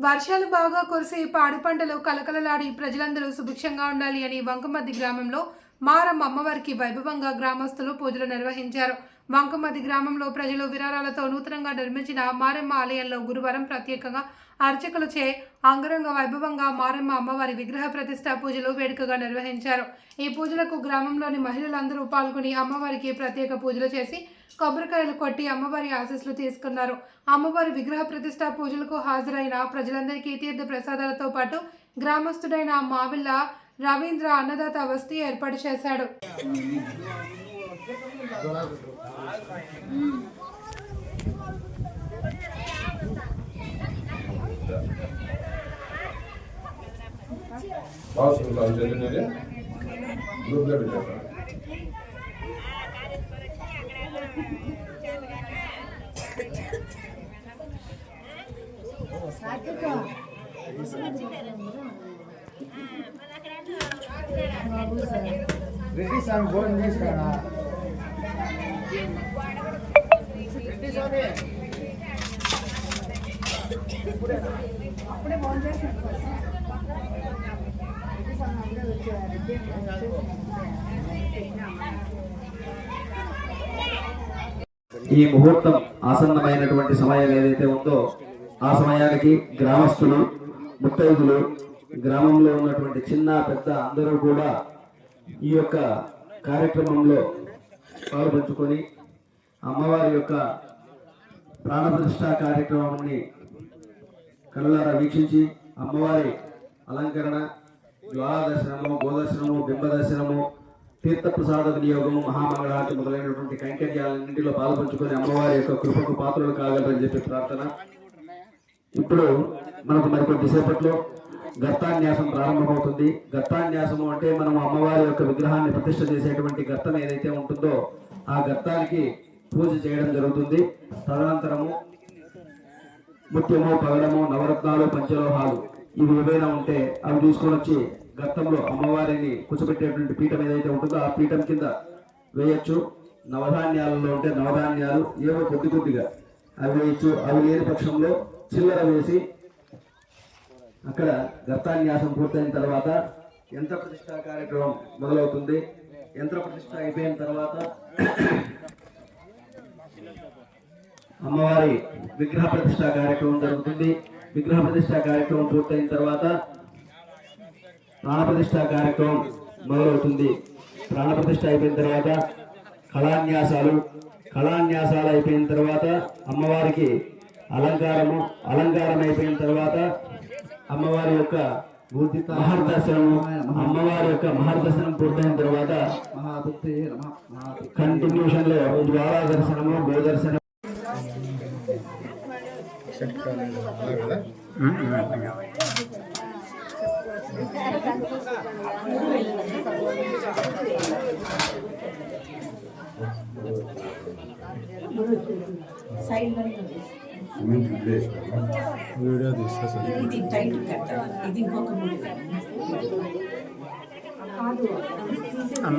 వర్షాలు బాగా కురిసి పాడి పంటలు కలకలలాడి ప్రజలందరూ సుభిక్షంగా ఉండాలి అని వంకమద్ది గ్రామంలో మారమ్మ అమ్మవారికి వైభవంగా గ్రామస్తులు పూజలు నిర్వహించారు. వంకమది గ్రామంలో ప్రజలు విరాళాలతో నూతనంగా నిర్మించిన మారెమ్మ ఆలయంలో గురువారం ప్రత్యేకంగా అర్చకులచే అంగరంగ వైభవంగా మారెమ్మ అమ్మవారి విగ్రహ ప్రతిష్ట పూజలు వేడుకగా నిర్వహించారు. ఈ పూజలకు గ్రామంలోని మహిళలందరూ పాల్గొని అమ్మవారికి ప్రత్యేక పూజలు చేసి కొబ్బరికాయలు కొట్టి అమ్మవారి ఆశీస్సులు తీసుకున్నారు. అమ్మవారి విగ్రహ ప్రతిష్ట పూజలకు హాజరైన ప్రజలందరికీ తీర్థ ప్రసాదాలతో పాటు గ్రామస్తుడైన మావిళ్ళ రవీంద్ర అన్నదాత వస్తీ ఏర్పాటు చేశాడు. రెడ్డి స్వామి భోజనం చేసుకురా ఈ ముహూర్తం ఆసన్నమైనటువంటి సమయం ఏదైతే ఉందో ఆ సమయానికి గ్రామస్తులు ముత్తైదులు గ్రామంలో ఉన్నటువంటి చిన్న పెద్ద అందరూ కూడా ఈ యొక్క కార్యక్రమంలో పాల్పంచుకొని అమ్మవారి యొక్క ప్రాణప్రతిష్ఠ కార్యక్రమాన్ని కళ్ళారా వీక్షించి అమ్మవారి అలంకరణ జ్వాల గోదర్శనము బింబదర్శనము తీర్థప్రసాద వినియోగము మహామంగళారతి మొదలైనటువంటి కైంకర్యాలన్నింటిలో పాల్పంచుకొని అమ్మవారి యొక్క కృపకు పాత్రలు కాగలరని చెప్పి ప్రార్థన. ఇప్పుడు మనకు మరికొద్దిసేపట్లో గత్తాన్యాసం గర్తాన్యాసం ప్రారంభమవుతుంది. గర్తాన్యాసము అంటే మనం అమ్మవారి యొక్క విగ్రహాన్ని ప్రతిష్ట చేసేటువంటి గర్తం ఏదైతే ఉంటుందో ఆ గర్తానికి పూజ చేయడం జరుగుతుంది. తదనంతరము ముత్యము పగడము నవరత్నాలు పంచలోహాలు ఇవి ఏవైనా ఉంటే అవి తీసుకొని వచ్చి గత్తంలో అమ్మవారిని కూర్చోబెట్టేటువంటి పీఠం ఏదైతే ఉంటుందో ఆ పీఠం కింద వేయచ్చు. నవధాన్యాలలో ఉంటే నవధాన్యాలు ఏవో కొద్ది కొద్దిగా అవి వేయచ్చు. అవి లేని పక్షంలో చిల్లర వేసి అక్కడ గర్తాన్యాసం పూర్తయిన తర్వాత యంత్ర ప్రతిష్ఠా కార్యక్రమం మొదలవుతుంది. యంత్ర ప్రతిష్ఠ అయిపోయిన తర్వాత అమ్మవారి విగ్రహ ప్రతిష్ట కార్యక్రమం జరుగుతుంది. విగ్రహ ప్రతిష్ట కార్యక్రమం పూర్తయిన తర్వాత ప్రాణప్రతిష్ట కార్యక్రమం మొదలవుతుంది. ప్రాణప్రతిష్ట అయిపోయిన తర్వాత కళాన్యాసాలు కళాన్యాసాలు అయిపోయిన తర్వాత అమ్మవారికి అలంకారము అలంకారం అయిపోయిన తర్వాత అమ్మవారి యొక్క మహర్దర్శనము అమ్మవారి యొక్క మహర్దర్శనం పూర్తయిన తర్వాత కంటిన్యూషన్లో ద్వారా దర్శనము గోదర్శనం కదా వీడియో తీస్తా ఇది టైట్ ఇది ఇంకొక ముడి ఆ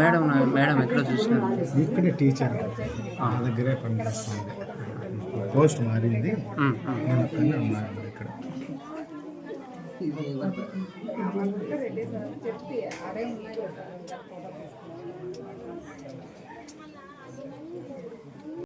మేడం ఎక్కడ చూసినారు? ఇక్కడే టీచర్. నా దగ్గరే పనిచేస్తుంది పోస్ట్ మారింది. ఇక్కడ.